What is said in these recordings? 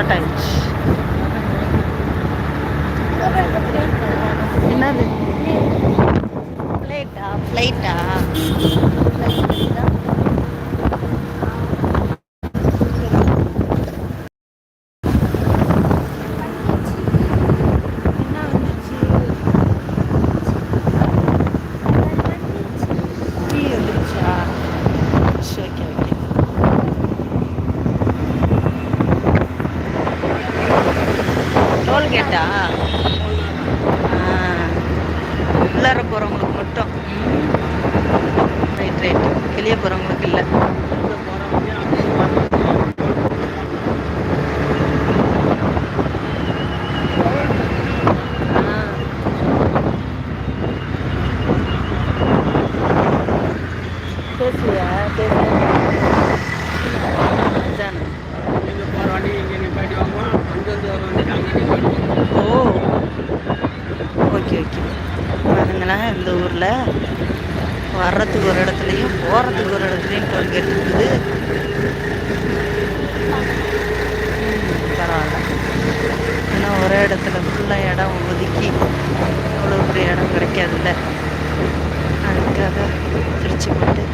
Cut ஆயிடுச்சு என்னது ஃப்ளைட்டா ஃப்ளைட்டா Yeah வந்துச்சு டீ வந்துருச்சா சரி ஓகே ஓகே டோல்கேட்டா உள்ளார போகிறவங்களுக்கு மட்டும். ரைட் ரைட் வெளியே போகிறவங்களுக்கு இல்லை. பேசுவியா பேசுவியா அதானே இங்க போற வண்டி இங்க நிப்பாட்டி வாங்குவோம் அங்கிருந்து ஒரு வண்டி அங்கே நிப்பாட்டி ஓ. Okay okay. பாருங்களேன் இந்த ஊரில் வர்றதுக்கு ஒரு இடத்துலையும் போகிறதுக்கு ஒரு இடத்துலையும் டோல்கேட் இருக்குது பரவாயில்ல. ஏன்னா ஒரே இடத்துல ஃபுல்லாக இடம் ஒதுக்கி அவ்வளோ பெரிய இடம் கிடைக்காதுல்ல? அதுக்காக திருச்சி போட்டு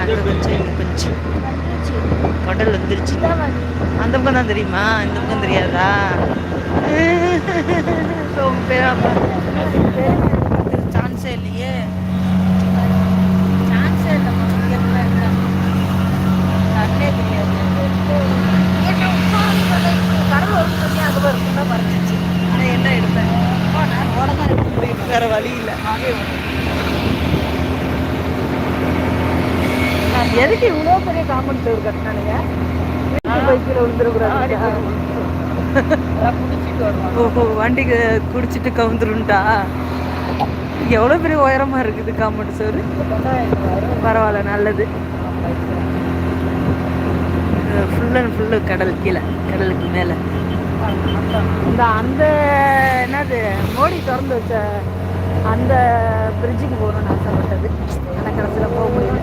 அங்கே கொஞ்சம் இங்கே கொஞ்சம். கடல் வந்துருச்சு. அந்த பக்கம் தான் தெரியுமா? இந்த பக்கம் தெரியாதா? சான்ஸே இல்லையே. சான்ஸே இல்லைம்மா கண்ணே தெரியாது கடல் ஒரு சொல்லி அங்கே இருக்குன்னா மறைச்சிச்சு ஆனால் என்ன எடுப்பேன் நான் ஓட தான் எடுத்து போயிட்டு வேற வழி இல்லை ஆகவே எதுக்கு இவ்வளோ பெரிய காம்பவுண்ட் சேர் கட்டினானுங்க? பைக்கில் விழுந்துடக்கூடாது ஓஹோ வண்டிக்கு குடிச்சிட்டு கவுந்துருண்டா எவ்வளோ பெரிய உயரமா இருக்குது காம்பவுண்ட் சோறு பரவாயில்ல நல்லது. ஃபுல் அண்ட் ஃபுல்லு கடல் கீழே கடலுக்கு மேலே. இந்த அந்த என்னது மோடி திறந்து வச்ச அந்த பிரிட்ஜுக்கு போகணும்னு ஆசைப்பட்டது. ஆனால் கடைசியில் போக முடியல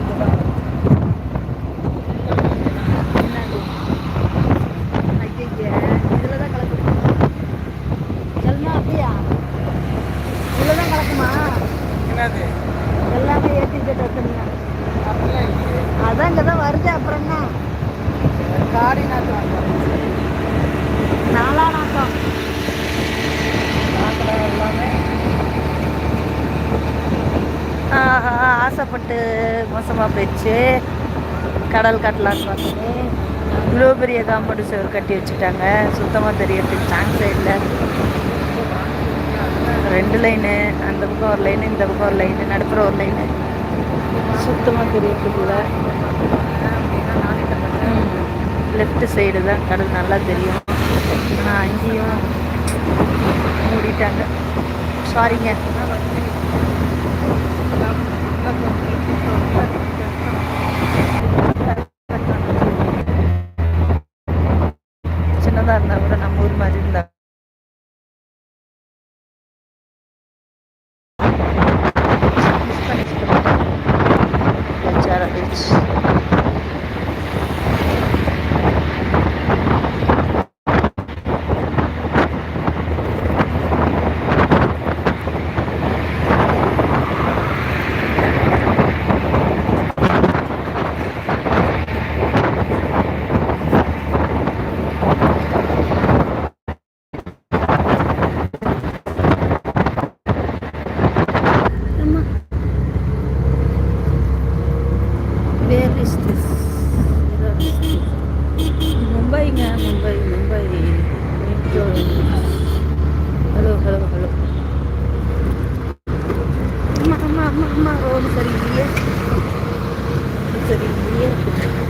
என்னது எல்லாமே ஏத்தி செட். அப்படிலாம் இல்லையே அதான் இங்கதான் வருது அப்புறம் என்ன? காடி நாட்டு நாலா நாட்டம் எல்லாமே. ஆஹா, ஆசைப்பட்டு மோசமா போயிடுச்சு. கடல் கட்டலான்னு பார்த்தோம். இவ்வளோ பெரிய காம்பவுண்டு சுவர் கட்டி வச்சுட்டாங்க. சுத்தமாக தெரியறதுக்கு சான்ஸே இல்லை. ரெண்டு லைனு அந்த பக்கம் ஒரு லைனு இந்த பக்கம் ஒரு லைனு நடுப்புற ஒரு லைனு சுத்தமாக தெரியறதுக்குள்ள. லெஃப்ட் சைடு தான் கடல் நல்லா தெரியும். ஆனால் அங்கேயும் மூடிட்டாங்க. சாரிங்க Mumbai nga, Mumbai, Mumbai. Medyo. Hello, hello, hello. Mama, mama, mama, oh, sarili yan. Sarili yan.